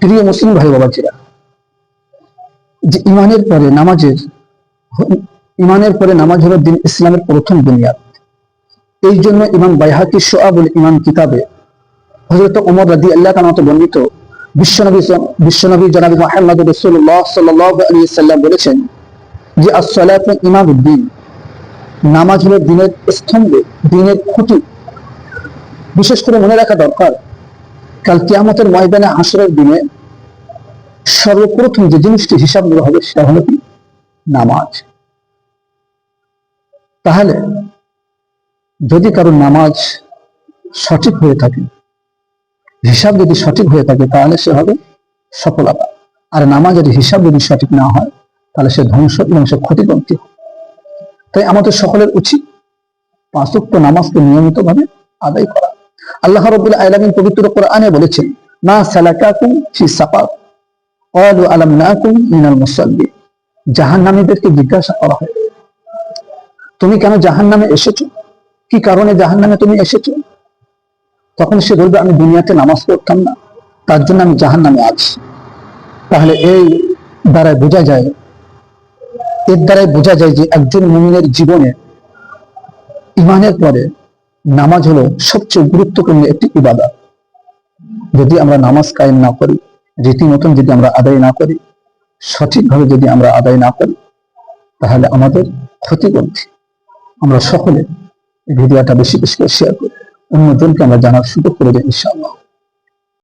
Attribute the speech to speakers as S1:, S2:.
S1: প্রিয় মুসলিম ভাই বাবাজিরা, যে ইমানের পরে নামাজের ইমানের পরে নামাজ হলো দিন ইসলামের প্রথম বুনিয়াদ। এই জন্য ইমাম বাইহাকি সোয়াবুল ইমাম কিতাবে হজরত ওমর রাদি আল্লাহ তাআলা বর্ণিত, বিশ্বনবী বিশ্বনবী জনাবি মোহাম্মদ রসুল্লাহ সাল্লাম বলেছেন যে আসসালাত ইমাম উদ্দিন নামাজ হলো দিনের স্তম্ভ, দিনের খুঁটি। বিশেষ করে মনে রাখা দরকার কাল কিয়ামতের ময়দানে হাসরের দিনে সর্বপ্রথম যে জিনিসটি হিসাব নেওয়া হবে সেটা হলো কি? নামাজ। তাহলে যদি কারও নামাজ সঠিক হয়ে থাকে, হিসাব যদি সঠিক হয়ে থাকে, তাহলে সে হবে সফলতা। আর নামাজের হিসাব যদি সঠিক না হয়, তাহলে সে ধ্বংস এবং সে ক্ষতিগ্রস্ত। তাই আমাদের সকলের উচিত পাঁচক্য নামাজকে নিয়মিত ভাবে আদায় করা। আল্লাহ রবুল আলমিন পবিত্র কোরআনে বলেছেন, মা সালাকাকুম ফি সাকার, ক্বালু আলাম নাকুম মিনাল মুসাল্লিন। জাহান্নামীদেরকে জিজ্ঞাসা করা হয়, তুমি কেন জাহান্নামে এসেছ? কি কারণে জাহান্নামে তুমি এসেছ? তখন সে বলবে, আমি দুনিয়াতে নামাজ পড়তাম না, তার জন্য আমি জাহান্নামে আছি। তাহলে এই দ্বারাই বোঝা যায়, এর দ্বারাই বোঝা যায় যে একজন মুমিনের জীবনে ইমানের পরে নামাজ হলো সবচেয়ে গুরুত্বপূর্ণ একটি ইবাদা যদি আমরা নামাজ কায়েম না করি, রীতিমতন যদি আমরা আদায় না করি, সঠিকভাবে যদি আমরা আদায় না করি, তাহলে আমাদের ক্ষতিগ্রন্থি আমরা সকলে ভিডিওটা বেশি বেশি করে শেয়ার করি। অন্যজনকে আমরা জানার সুযোগ করে দিই, ইনশাআল্লাহ।